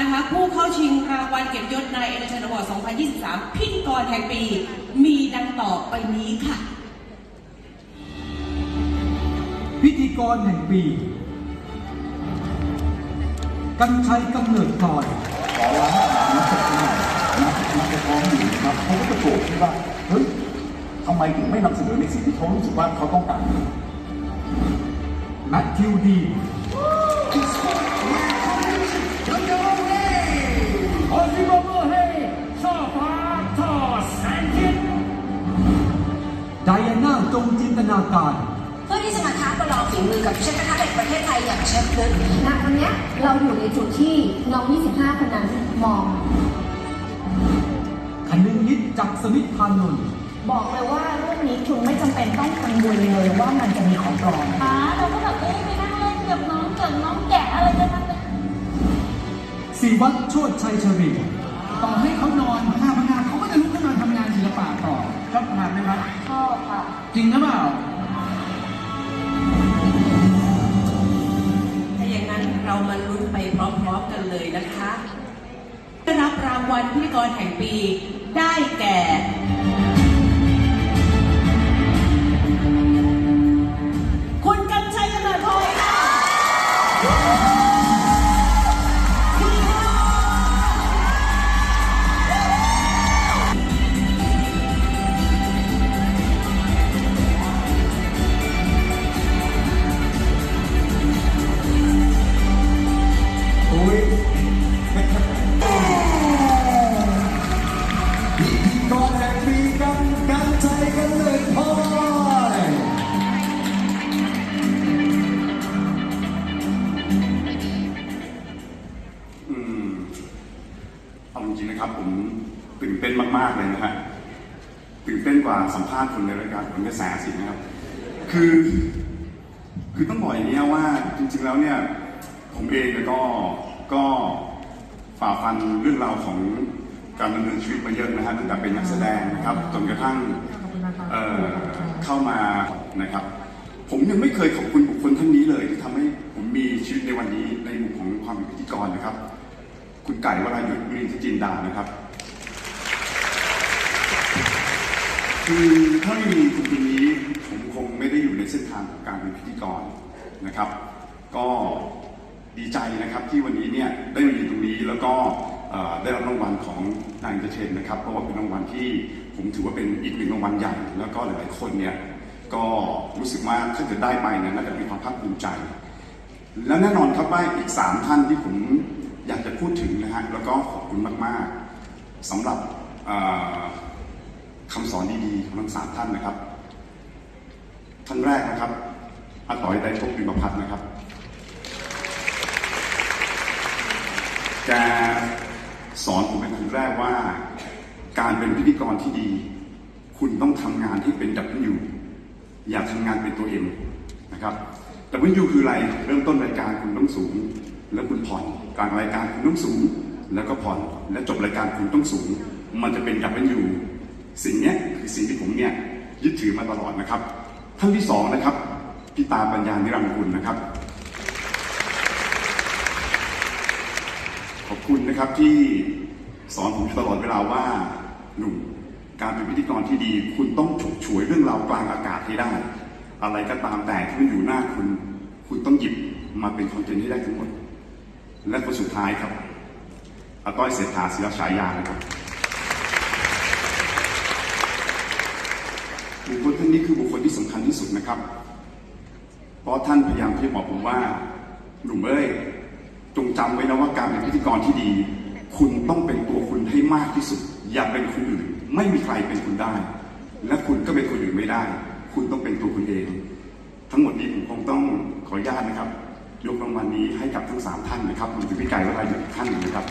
นะคะ ผู้เข้าชิงรางวัลเกียรติยศนายเอ็นเตอร์เทนอวอร์ด2023 พิธีกรแห่งปี มีดังต่อไปนี้ค่ะ พิธีกรแห่งปี กันชัยกำเนิดพลอยขอร้านอาหารนักจัดจำหน่ายนักนักจะท้องอยู่นะครับเขาก็จะโกรธที่ว่าเฮ้ยทำไมถึงไม่นำเสนอในสิ่งที่เขารู้สึกว่าเขาต้องการแมทธิวดี จงจินตนาการ เพื่อที่จะมาท้าประลองฝีมือกับเชฟกระทะเหล็กประเทศไทยอย่างเชฟลึกณวันเนี้ยเราอยู่ในจุดที่น้อง 25 คนนั้นมอง คนึงนิดจากสมิทธพานนท์บอกเลยว่าเรื่องนี้คุณไม่จำเป็นต้องกังวลเลยว่ามันจะมีของปลอมป้าเราก็แบบเอ๊ะไปนั่งเล่นกับน้องเกิดน้องแกะอะไรกันนั่นน่ะศิวัตรโชติชัยชรินต่อให้เขานอนพนักงานเขาก็จะลุกขึ้นมาทำงานศิลปะต่อ ชอบทานไหมครับ ชอบค่ะ จริงหรือเปล่า ถ้าอย่างนั้นเรามาลุ้นไปพร้อมๆกันเลยนะคะได้รับรางวัลพิธีกรแห่งปีได้แก่ เอาจริงๆนะครับผมตื่นเต้นมากๆเลยนะฮะตื่นเต้นกว่าสัมภาษณ์คุณในรายการผลกระแสสินะครับ คือ คือต้องบอกอย่างนี้ว่าจริง ๆแล้วเนี่ย ผมเองก็ก็ฝ่าฟันเรื่องราวของการดำเนินชีวิตมาเยอะนะฮะตั้งแต่เป็นนักแสดงนะครับจนกระทั่งเอ่อเข้ามานะครับ ผมยังไม่เคยขอบคุณบุคคลท่านนี้เลยที่ทำให้ผมมีชีวิตในวันนี้ในมุมของความเป็นพิธีกรนะครับ ไก่วรายุทธ์วิรินทร์จินดานะครับ คือถ้าไม่มีคุณคนนี้ผมคงไม่ได้อยู่ในเส้นทางของการเป็นพิธีกรนะครับ ก็ดีใจนะครับที่วันนี้เนี่ยได้มาอยู่ตรงนี้แล้วก็ได้รับรางวัลของนายเตอร์เทนนะครับเพราะว่าเป็นรางวัลที่ผมถือว่าเป็นอีกหนึ่งรางวัลใหญ่ แล้วก็หลายๆคนเนี่ยก็รู้สึกว่าถ้าเกิดได้ไปเนี่ยน่าจะมีความภาคภูมิใจ และแน่นอนครับว่าอีกสามท่านที่ผม อยากจะพูดถึงนะฮะแล้วก็ขอบคุณมากๆสำหรับคำสอนดีๆของทั้งสามท่านนะครับ ท่านแรกนะครับอาต่อยไตรภพปิมพัฒน์นะครับแกสอนผมเป็นครั้งแรกว่า การเป็นพิธีกรที่ดี คุณต้องทำงานที่เป็นดับเบิลยูอย่าทำงานเป็นตัวเองนะครับดับเบิลยูคืออะไร เริ่มต้นรายการคุณต้องสูง แล้วคุณผ่อนกลางรายการคุณต้องสูง แล้วก็ผ่อนและจบรายการคุณต้องสูง มันจะเป็นดับเบิลยูสิ่งนี้คือสิ่งที่ผมเนี่ยยึดถือมาตลอดนะครับท่านที่สองนะครับพี่ตาปัญญานิรันดร์กุลนะครับ ขอบคุณนะครับที่สอนผมตลอดเวลาว่าหนุ่มการเป็นพิธีกรที่ดี คุณต้องฉกฉวยเรื่องราวกลางอากาศให้ได้ อะไรก็ตามแต่ที่มันอยู่หน้าคุณ คุณต้องหยิบมาเป็นคอนเทนต์ให้ได้ทั้งหมด และคนสุดท้ายครับอาต้อยเศรษฐาศิลฉายานะครับบุคคลท่านนี้คือบุคคลที่สำคัญที่สุดนะครับ เพราะท่านพยายามที่จะบอกผมว่าหนุ่มเอ้ยจงจำไว้นะว่าการเป็นพิธีกรที่ดี คุณต้องเป็นตัวคุณให้มากที่สุด อย่าเป็นคนอื่น ไม่มีใครเป็นคุณได้ และคุณก็เป็นคนอื่นไม่ได้ คุณต้องเป็นตัวคุณเอง ทั้งหมดนี้ผมคงต้องขออนุญาตนะครับ ยกรางวัลนี้ให้กับทั้งสามท่านนะครับรวมถึงพี่ไก่และรายุทธ์ท่านนะครับ